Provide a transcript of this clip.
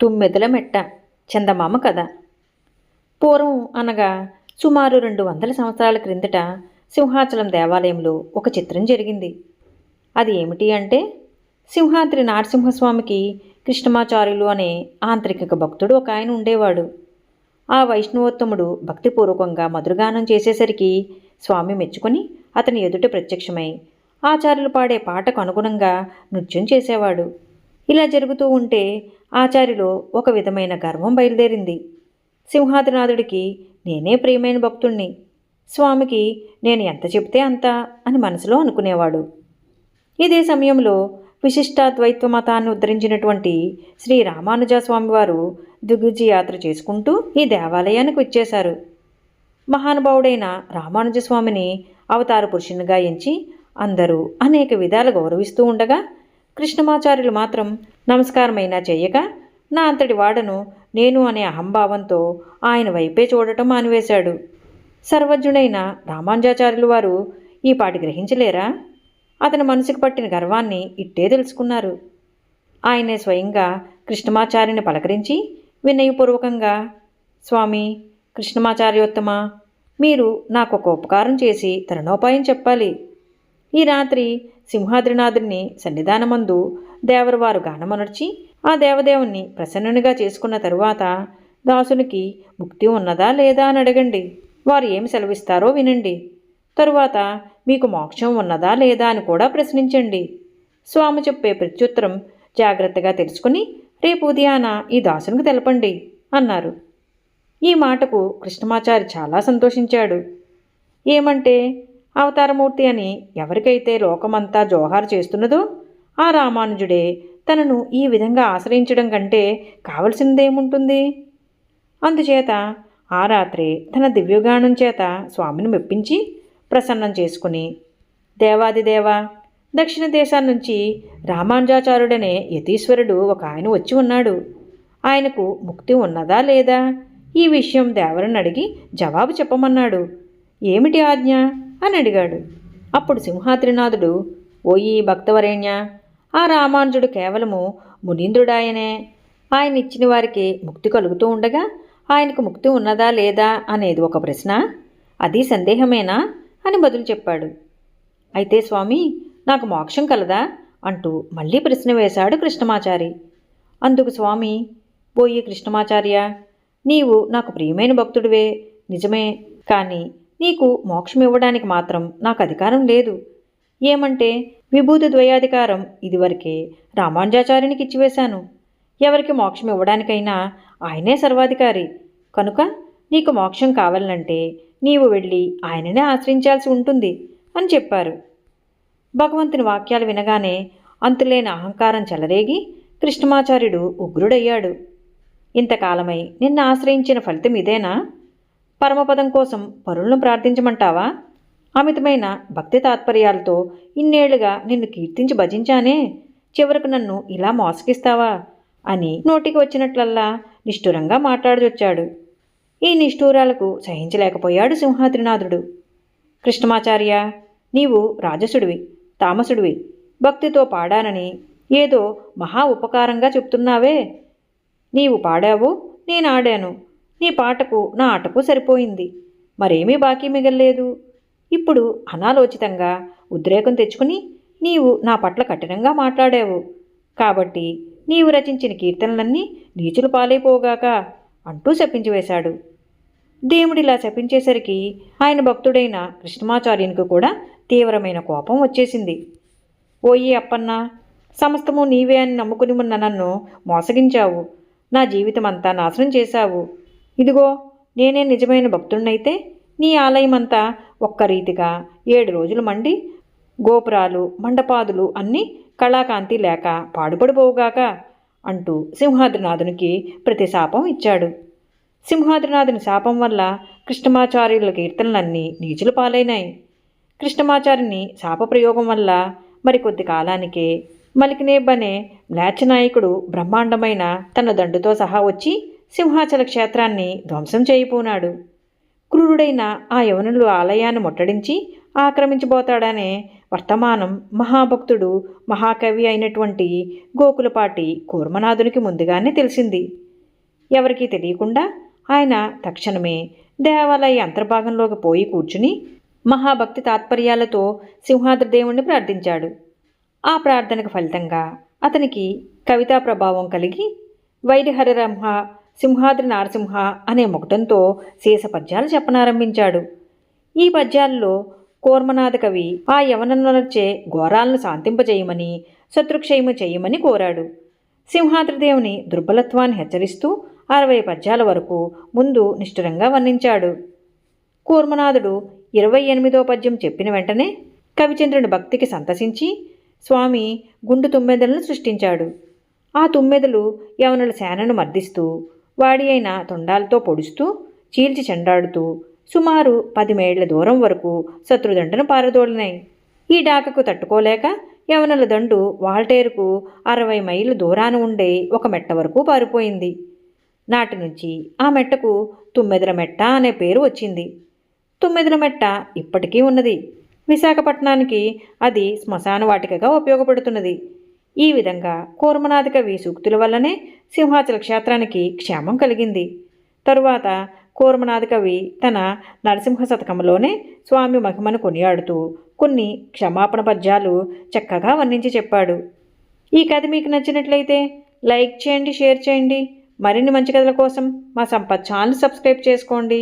తుమ్మెదల మెట్ట చందమామ కథ. పూర్వం అనగా సుమారు రెండు వందల సంవత్సరాల క్రిందట సింహాచలం దేవాలయంలో ఒక చిత్రం జరిగింది. అది ఏమిటి అంటే సింహాద్రి నరసింహస్వామికి కృష్ణమాచార్యులు అనే ఆంతరిక భక్తుడు ఒక ఆయన ఉండేవాడు. ఆ వైష్ణవోత్తముడు భక్తిపూర్వకంగా మధురగానం చేసేసరికి స్వామి మెచ్చుకొని అతని ఎదుట ప్రత్యక్షమై ఆచార్యులు పాడే పాటకు అనుగుణంగా నృత్యం చేసేవాడు. ఇలా జరుగుతూ ఉంటే ఆచార్యులో ఒక విధమైన గర్వం బయలుదేరింది. సింహాద్రినాథుడికి నేనే ప్రియమైన భక్తుణ్ణి. స్వామికి నేను ఎంత చెబితే అంత అని మనసులో అనుకునేవాడు. ఇదే సమయంలో విశిష్టాద్వైత్వ మతాన్ని ఉద్ధరించినటువంటి శ్రీ రామానుజ స్వామివారు దిగుజి యాత్ర చేసుకుంటూ ఈ దేవాలయానికి వచ్చేశారు. మహానుభావుడైన రామానుజ స్వామిని అవతార పురుషునిగా ఎంచి అందరూ అనేక విధాలు గౌరవిస్తూ ఉండగా కృష్ణమాచార్యులు మాత్రం నమస్కారమైనా చెయ్యక నా అంతటి వాడను నేను అనే అహంభావంతో ఆయన వైపే చూడటం మానివేశాడు. సర్వజ్ఞుడైన రామానుజాచార్యులు వారు ఈ పాటి గ్రహించలేరా? అతని మనసుకు పట్టిన గర్వాన్ని ఇట్టే తెలుసుకున్నారు. ఆయనే స్వయంగా కృష్ణమాచార్యుని పలకరించి వినయపూర్వకంగా స్వామి కృష్ణమాచార్యోత్తమ మీరు నాకు ఒక ఉపకారం చేసి తరుణోపాయం చెప్పాలి. ఈ రాత్రి సింహాద్రినాథుని సన్నిధానమందు దేవరవారు గానమనర్చి ఆ దేవదేవుణ్ణి ప్రసన్నునిగా చేసుకున్న తరువాత దాసునికి ముక్తి ఉన్నదా లేదా అని అడగండి. వారు ఏమి సెలవిస్తారో వినండి. తరువాత మీకు మోక్షం ఉన్నదా లేదా అని కూడా ప్రశ్నించండి. స్వామి చెప్పే ప్రత్యుత్తరం జాగ్రత్తగా తెలుసుకుని రేపు ఉదయాన ఈ దాసునికి తెలపండి అన్నారు. ఈ మాటకు కృష్ణమాచారి చాలా సంతోషించాడు. ఏమంటే అవతారమూర్తి అని ఎవరికైతే లోకమంతా జోహారు చేస్తున్నదో ఆ రామానుజుడే తనను ఈ విధంగా ఆశ్రయించడం కంటే కావలసిందేముంటుంది అందుచేత ఆ రాత్రి తన దివ్యగానం చేత స్వామిని మెప్పించి ప్రసన్నం చేసుకుని దేవాదిదేవ దక్షిణ దేశం నుంచి రామానుజాచార్యుడనే యతీశ్వరుడు ఒక ఆయన వచ్చి ఉన్నాడు. ఆయనకు ముక్తి ఉన్నదా లేదా? ఈ విషయం దేవరని అడిగి జవాబు చెప్పమన్నాడు. ఏమిటి ఆజ్ఞ? అని అడిగాడు. అప్పుడు సింహాద్రినాథుడు ఓయి భక్తవరేణ్య ఆ రామానుజుడు కేవలము మునీంద్రుడాయనే. ఆయన ఇచ్చిన వారికి ముక్తి కలుగుతూ ఉండగా ఆయనకు ముక్తి ఉన్నదా లేదా అనేది ఒక ప్రశ్న అది సందేహమేనా అని బదులు చెప్పాడు. అయితే స్వామి నాకు మోక్షం కలదా? అంటూ మళ్ళీ ప్రశ్న వేశాడు కృష్ణమాచారి. అందుకు స్వామి పోయి కృష్ణమాచార్య నీవు నాకు ప్రియమైన భక్తుడివే నిజమే. కానీ నీకు మోక్షం ఇవ్వడానికి మాత్రం నాకు అధికారం లేదు. ఏమంటే విభూతి ద్వయాధికారం ఇదివరకే రామానుజాచార్యునికి ఇచ్చివేశాను ఎవరికి మోక్షం ఇవ్వడానికైనా ఆయనే సర్వాధికారి. కనుక నీకు మోక్షం కావాలంటే నీవు వెళ్ళి ఆయననే ఆశ్రయించాల్సి ఉంటుంది అని చెప్పారు. భగవంతుని వాక్యాలు వినగానే అంతులేని అహంకారం చెలరేగి కృష్ణమాచార్యుడు ఉగ్రుడయ్యాడు. ఇంతకాలమై నిన్ను ఆశ్రయించిన ఫలితం ఇదేనా? పరమపదం కోసం పరులను ప్రార్థించమంటావా? అమితమైన భక్తి తాత్పర్యాలతో ఇన్నేళ్ళుగా నిన్ను కీర్తించి భజించానే చివరకు నన్ను ఇలా మోసగిస్తావా? అని నోటికి వచ్చినట్లల్లా నిష్ఠురంగా మాట్లాడజొచ్చాడు ఈ నిష్ఠూరాలకు సహించలేకపోయాడు సింహాద్రినాథుడు. కృష్ణమాచార్య నీవు రాజసుడివి తామసుడివి భక్తితో పాడానని ఏదో మహా ఉపకారంగా చెప్తున్నావే. నీవు పాడావు నేను ఆడాను. నీ పాటకు నా ఆటకు సరిపోయింది. మరేమీ బాకీ మిగల్లేదు. ఇప్పుడు అనాలోచితంగా ఉద్రేకం తెచ్చుకుని నీవు నా పట్ల కఠినంగా మాట్లాడావు. కాబట్టి నీవు రచించిన కీర్తనలన్నీ నీచులు పాలైపోగాక అంటూ శపించి వేశాడు. దేవుడిలా శపించేసరికి ఆయన భక్తుడైన కృష్ణమాచార్యునికి కూడా తీవ్రమైన కోపం వచ్చేసింది. ఓయి అప్పన్న సమస్తము నీవే అని నమ్ముకుని ఉన్న నన్ను మోసగించావు. నా జీవితం అంతా నాశనం చేశావు. ఇదిగో నేనే నిజమైన భక్తుడినైతే నీ ఆలయం అంతా ఒక్క రీతిగా ఏడు రోజులు మండి గోపురాలు మండపాదులు అన్నీ కళాకాంతి లేక పాడుపడిపోవుగాక అంటూ సింహాద్రినాథునికి ప్రతిశాపం ఇచ్చాడు. సింహాద్రినాథుని శాపం వల్ల కృష్ణమాచార్యుల కీర్తనలన్నీ నీచులు పాలైనాయి. కృష్ణమాచార్యుని శాపప్రయోగం వల్ల మరికొద్ది కాలానికే మలికినేబ్బనే మ్లేచ్ఛనాయకుడు బ్రహ్మాండమైన తన దండుతో సహా వచ్చి సింహాచల క్షేత్రాన్ని ధ్వంసం చేయిపోనాడు. క్రూరుడైన ఆ యవనులు ఆలయాన్ని ముట్టడించి ఆక్రమించబోతాడనే వర్తమానం మహాభక్తుడు మహాకవి అయినటువంటి గోకులపాటి కూర్మనాథునికి ముందుగానే తెలిసింది. ఎవరికీ తెలియకుండా ఆయన తక్షణమే దేవాలయ అంతర్భాగంలోకి పోయి కూర్చుని మహాభక్తి తాత్పర్యాలతో సింహాద్రి దేవుణ్ణి ప్రార్థించాడు. ఆ ప్రార్థనకు ఫలితంగా అతనికి కవితా ప్రభావం కలిగి వైరిహరరంహ సింహాద్రి నారసింహ అనే ముఖటంతో శేష పద్యాలు చెప్పనారంభించాడు. ఈ పద్యాల్లో కూర్మనాథ కవి ఆ యవనంలోనొచ్చే ఘోరాలను శాంతింపజేయమని శత్రుక్షయము చేయమని కోరాడు. సింహాద్రిదేవుని దుర్బలత్వాన్ని హెచ్చరిస్తూ అరవై పద్యాల వరకు ముందు నిష్ఠురంగా వర్ణించాడు. కూర్మనాథుడు ఇరవై ఎనిమిదో పద్యం చెప్పిన వెంటనే కవిచంద్రుని భక్తికి సంతసించి స్వామి గుండు తుమ్మెదలను సృష్టించాడు. ఆ తుమ్మెదలు యవనుల సేనను మర్దిస్తూ వాడి అయిన తొండాలతో పొడుస్తూ చీల్చి చెండాడుతూ సుమారు పది మేళ్ళ దూరం వరకు శత్రుదండను పారదోలినాయి. ఈ డాకకు తట్టుకోలేక యవనుల దండు వాల్టేరుకు అరవై మైళ్ళ దూరాన ఉండే ఒక మెట్ట వరకు పారిపోయింది. నాటి నుంచి ఆ మెట్టకు తుమ్మెదల మెట్ట అనే పేరు వచ్చింది. తుమ్మెదల మెట్ట ఇప్పటికీ ఉన్నది. విశాఖపట్నానికి అది శ్మశాన వాటికగా ఉపయోగపడుతున్నది. ఈ విధంగా కూర్మనాథ కవి సూక్తుల వల్లనే సింహాచల క్షేత్రానికి క్షేమం కలిగింది. తరువాత కూర్మనాథ కవి తన నరసింహ శతకంలోనే స్వామి మహిమను కొనియాడుతూ కొన్ని క్షమాపణ పద్యాలు చక్కగా వర్ణించి చెప్పాడు. ఈ కథ మీకు నచ్చినట్లయితే లైక్ చేయండి షేర్ చేయండి. మరిన్ని మంచి కథల కోసం మా సంపత్ ఛానల్ సబ్స్క్రైబ్ చేసుకోండి.